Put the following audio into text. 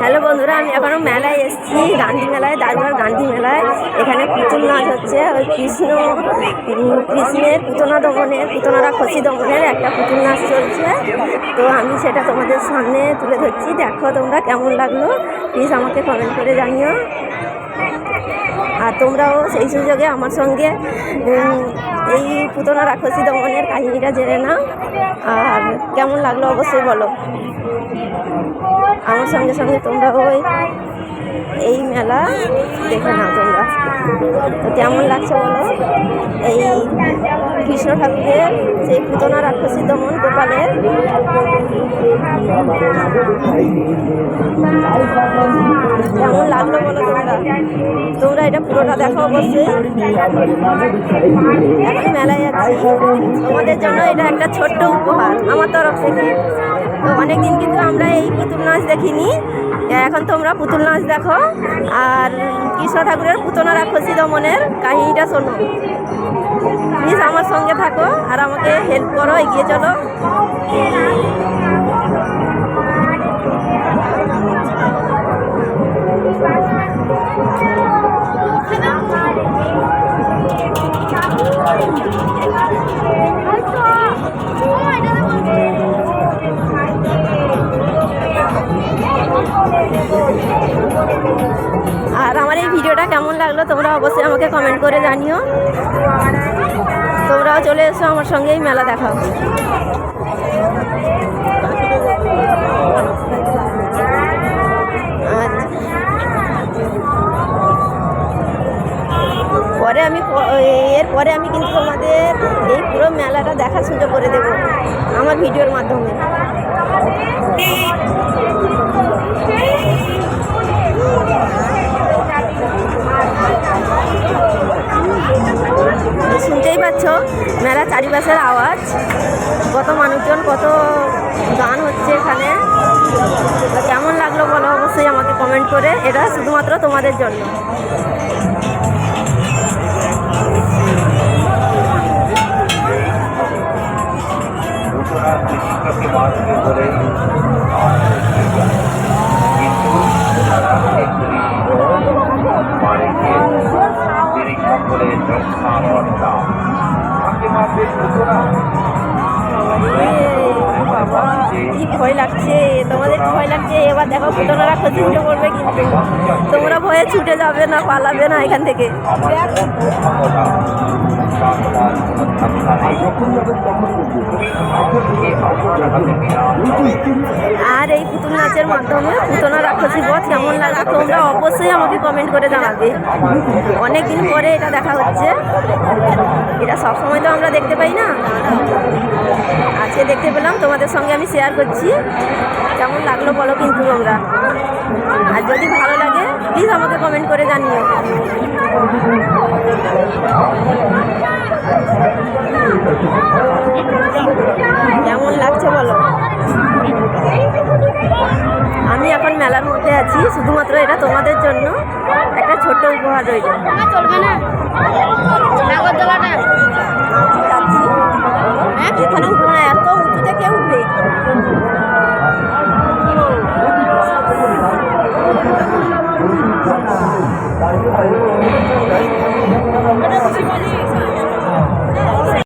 Hello বন্ধুরা, আমি এখনও মেলায় এসেছি, গান্ধী মেলায়, দারুয়ার গান্ধী মেলায়। এখানে পুতুল নাচ হচ্ছে, ওই কৃষ্ণ, কৃষ্ণের পুতনা দমনের পুতনারা খসি দমনের একটা পুতুল নাচ চলছে। তো আমি সেটা তোমাদের সামনে তুলে ধরছি। দেখো তোমরা কেমন লাগল। প্লিজ আমাকে কমেন্ট করে জানিও। আর তোমরাও সেই সুযোগে আমার সঙ্গে এই পুতনা রাক্ষসী দমনের কাহিনীটা জেনে নাও। আর কেমন লাগল অবশ্যই বলো। আমার সঙ্গে সঙ্গে তোমরা ওই, এই মেলা দেখে নাও তোমরা। তো কেমন লাগছে বলো? এই কৃষ্ণ ঠাকুরের সেই পুতনা রাক্ষসী দমন গোপালের। কেমন লাগল বলো তোমরা? তোমরা এটা পুরোটা দেখো অবশ্যই। এখন মেলায় যাচ্ছি। তোমাদের জন্য এটা একটা ছোট্ট উপহার, আমার তরফ থেকে। তো অনেকদিন কিন্তু আমরা এই পুতুল নাচ দেখিনি। এখন তোমরা পুতুল নাচ দেখো। আর কৃষ্ণ ঠাকুরের পুতনা রাক্ষসী দমনের কাহিনীটা শোনো। প্লিজ আমার সঙ্গে থাকো আর আমাকে হেল্প করো, এগিয়ে চলো। আর আমার এই ভিডিওটা কেমন লাগল তোমরা অবশ্যই আমাকে কমেন্ট করে জানিও। তোমরাও চলে এসো, আমার সঙ্গে এই মেলা দেখাও পরে আমি এর পরে আমি কিন্তু তোমাদের এই পুরো মেলাটা দেখার সুযোগ করে দেবো আমার ভিডিওর মাধ্যমে। মেলা চারিপাশের আওয়াজ, কত মানুষজন, কত গান হচ্ছে এখানে। কেমন লাগল বলো অবশ্যই আমাকে কমেন্ট করে। এটা শুধুমাত্র তোমাদের জন্য। ঘোষণা কৃষ্ণকে বাবা, কি ভয় লাগছে? তোমাদের ভয় লাগছে? এবার দেখো কিন্তু। তোমরা ভয়ে ছুটে যাবে না, পালাবে না এখান থেকে। আর এই পুতুল নাচের মাধ্যমে পুতনা রাক্ষসী বধ কেমন লাগে তোমরা অবশ্যই আমাকে কমেন্ট করে জানাবে। অনেক দিন পরে এটা দেখা হচ্ছে। এটা সবসময় তো আমরা দেখতে পাই না। আজকে দেখতে পেলাম, তোমাদের সঙ্গে আমি শেয়ার করছি। কেমন লাগল বলো কিন্তু তোমরা। আর যদি ভালো লাগে প্লিজ আমাকে কমেন্ট করে জানিও। কেমন লাগছে বলো? আমি এখন মেলার মধ্যে আছি, শুধুমাত্র এটা তোমাদের জন্য। একটা ছোট্ট উপহার রইল। উঠবো না এত কেউ উঠবে?